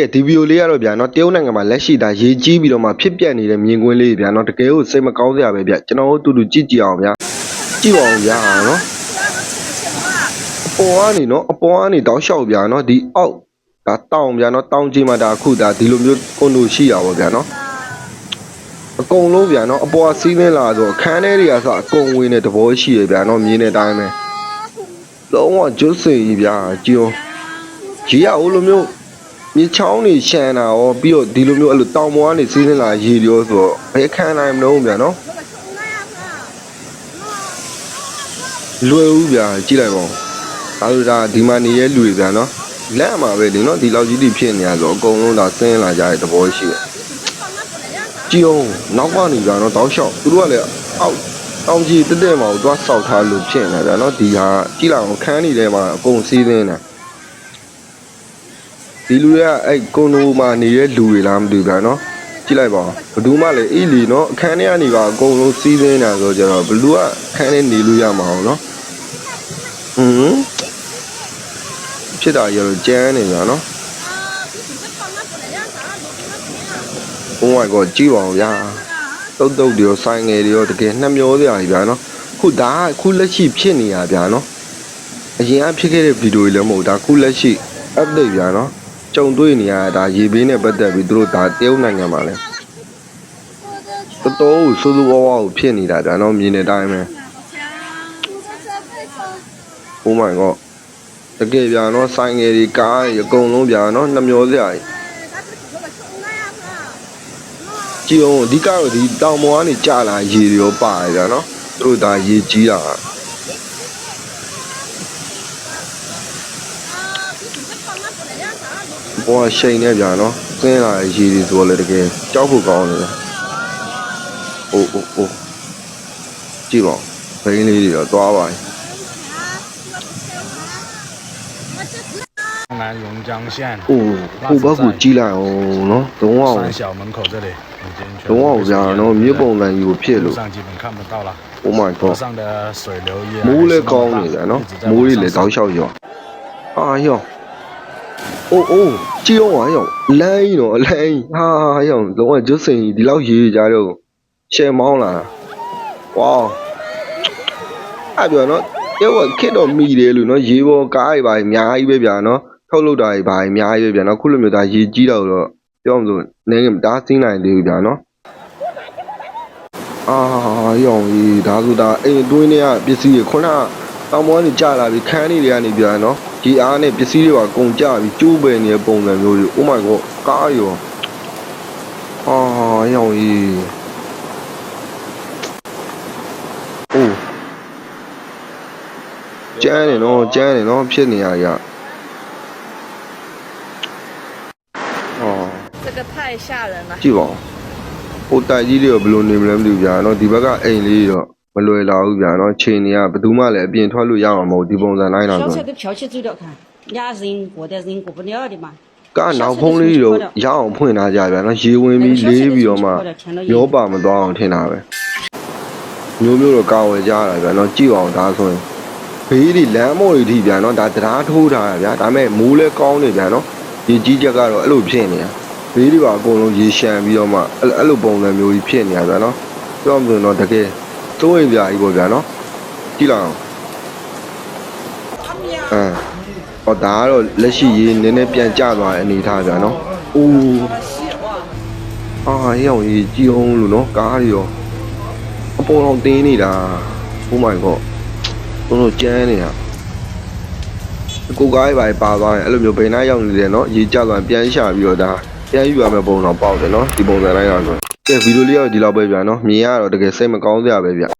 ကဲဒီဗီဒီယိုလေးကတော့ဗျာနော်တရုတ်နိုင်ငံမှာလက်ရှိဒါရေးကြီးပြီးတော့မှဖြစ်ပျက်နေတဲ့မြင်ကွင်းလေးဗျာနော်တကယ်ကိုစိတ်မကောင်းစရာပဲဗျကျွန်တော်တို့တူတူကြည့်ကြည့်အောင်ဗျာကြည့်ပါအောင်ဗျာနော်အပေါ်ကနေနော်အပေါ်ကနေတောက်လျှောက်ဗျာနော်ဒီအောက်ဒါတောင်ဗျာနော်တောင်ကြီးမှာဒါအခုဒါဒီလိုမျိုးကွန်ဒိုရှိရပါဗျာနော်အကုန်လုံးဗျာနော်အပေါ်ကစီးနေလာဆိုခန်းထဲတွေကစအကုန်ဝင်တဲ့သဘောရှိရဗျာနော်မြင်တဲ့အတိုင်းပဲလုံးဝကျွတ်စင်ကြီးဗျာကြည့်အောင်ကြီးရဦးလိုမျိုး မြေချောင်းနေရှမ်းတာရောပြီးတော့ဒီလိုမျိုးအဲ့လိုတောင်ပေါ်ကနေစီးနေလာရေရောဆိုတော့ဘယ်ခံနိုင်မလို့ဗျာနော်လွယ်ဦးဗျာကြည့်လိုက်ပါဦးဒါဆိုဒါဒီမှာနေရဲလူတွေဗျာနော်လက်အမှာပဲလေနော်ဒီလောက်ကြီးတိဖြစ်နေရဆိုအကုန်လုံးဒါဆင်းလာကြတဲ့သဘောရှိတယ်ကြည့်အောင်နောက်ကနေဗျာနော်တောက်လျှောက်သူတို့ကလည်းအောက်တောင်ကြီးတက်တက်မှာကိုသွားစောက်ထားလို့ဖြစ်နေတာဗျာနော်ဒီဟာကြည့်လိုက်အောင်ခန်းနေထဲမှာအကုန်စီးနေတာ ဒီလူတွေကအဲ့ကွန်ဒိုမှာနေတဲ့လူတွေလားမသိဘူးဗျာနော်ကြည့်လိုက်ပါဦးဘယ်သူမှလည်းအေးလီနော်အခန်းထဲကနေပါအကုန်လုံးစီးသင်းနေတာဆိုကြတော့ဘလူကအခန်းထဲနေလို့ရမှာအောင်နော်ဟွန်းဖြစ်တာရတော့ကြမ်းနေဗျာနော် Oh my god ကြည့်ပါဦးဗျာတုတ်တုတ်တွေရောဆိုင်ငယ်တွေရောတကယ်နှမျောစရာကြီးဗျာနော်ခုဒါကခုလက်ရှိဖြစ်နေရဗျာနော်အရင်ကဖြစ်ခဲ့တဲ့ဗီဒီယိုတွေလည်းမဟုတ်ဒါခုလက်ရှိ update ဗျာနော် ကြုံတွေ့နေရတာဒါရေဘေးနဲ့ပတ်သက်ပြီးသူတို့ဒါတရုတ်နိုင်ငံမှာလဲတော်တော်ကိုဆိုးဆိုးဝါးဝါးကိုဖြစ်နေတာဒါတော့မြင်တဲ့အတိုင်းပဲ Oh my god တကယ်ဗျာနော်ဆိုင်ငယ်တွေကားတွေအကုန်လုံးဗျာနော်နှမျောစရာကြီးကြည့်အောင်အဓိကတော့ဒီတောင်ပေါ်ကနေကြာလာရေတွေရောပါတယ်ဗျာနော်သူတို့ဒါရေကြီးတာ ဘောရှိန်နေဗျာနော်ကျင်းလာရေတွေဆိုတော့လေတကယ်ကြောက်ဖို့ကောင်းတယ်ဗျာအိုးအိုးအိုးကြည့်ပါဦးဘိန်းလေးတွေတော့သွားပါပြီ 南榕江县 အိုးဟိုဘက်ကိုကြည့်လိုက်အောင်နော်လုံးဝ 三小门口这里已经全 လုံးဝ 部被 ဗျာ 淹 နော် 没 မြေ 了 ပုံစံကြီးကိုဖြစ် 路 လို့ 上基本看不到了， Oh my 河 god 上的水流也 မိုးလည်း 还是 ကောင်း 那 နေ 么 တယ် 大 နော် အာရောအိုးအိုးကြည့်အောင်ပါရောလမ်းကြီးတော့အလမ်းကြီးဟာရောလုံးဝကျွတ်စင်ကြီးဒီလောက်ရေးကြတော့ရှယ်မောင်းလာဝေါအဲ့ပြောနော်တယောက်ကခစ်တော့မိတယ်လို့နော်ရေပေါ်ကားတွေပါအများကြီးပဲဗျာနော်ထုတ်လုပ်တာတွေပါအများကြီးပဲဗျာနော်ခုလိုမျိုးဒါရေကြီးတော့တော့ပြောမှဆိုနည်းငယ်မတားစင်းနိုင်သေးဘူးဗျာနော်အာရောင်ကြီးဒါဆိုတာအိမ်အတွင်းထဲကပစ္စည်းတွေခုနက တောင်ပေါ်ကနေကြာလာပြီးခန်းလေးတွေကနေပြန်နော်ဒီအားနဲ့ပစ္စည်းတွေပါကုန်ကြပြီးကျိုးပယ်နေတဲ့ပုံစံမျိုးတွေ Oh my god ကားရောအာရောင်ကြီးအိုးကျန်းနေနော်ကျန်းနေနော်ဖြစ်နေရရအော် 这个太吓人了。 ကြည့်ပါဦးဟိုတိုက်ကြီးတွေကဘယ်လိုနေမလဲမသိဘူးဗျာနော်ဒီဘက်ကအိမ်လေးတော့ မလွယ်လာဘူးဗျာနော်ချိန်နေရဘယ်သူမှလည်းအပြင်ထွက်လို့ရအောင်မဟုတ်ဒီပုံစံလိုက်လာဆိုကနောက်ဖုံးလေးတော့ရအောင်ဖွင့်ထားကြဗျာနော်ရေဝင်ပြီးလေးပြီးတော့မှရောပါမသွားအောင်ထင်တာပဲမျိုးမျိုးတော့ကာဝယ်ကြရတာဗျာနော်ကြည့်အောင်ဒါဆိုရင်ဘေးဒီလမ်းမော်တွေထိဗျာနော်ဒါတရားထိုးထားတာဗျာဒါပေမဲ့မိုးလဲကောင်းနေဗျာနော်ရေကြီးချက်ကတော့အဲ့လိုဖြစ်နေတာဘေးဒီပါအကုန်လုံးရေရှမ်းပြီးတော့မှအဲ့လိုပုံစံမျိုးကြီးဖြစ်နေတာဗျာနော်ပြောမှဆိုတော့တကယ် စိုးရင်ကြာကြီးပေါ့ဗျာနော်ကြည့်လိုက်အောင်အဲဟောဒါကတော့လက်ရှိရေးနည်းနည်းပြန်ကျသွားတဲ့အနေထားဗျာနော်အိုးအာဟေးအောင်ရေးကြီးအောင်လို့နော်ကားတွေရောအပေါ်တော့တင်းနေတာဟိုမိုင်ကောတို့တို့ကြမ်းနေတာကိုကားရပါပါသွားတယ်အဲ့လိုမျိုးဘယ်နှရောက်နေတယ်နော်ရေးကျသွားပြန်ရှာပြီးတော့ဒါပြန်ယူရမယ့်ပုံတော့ပေါက်တယ်နော်ဒီပုံစံတိုင်းတော့ဆိုကဲဗီဒီယိုလေးတော့ဒီလောက်ပဲဗျာနော်မြင်ရတော့တကယ်စိတ်မကောင်းစရာပဲဗျာ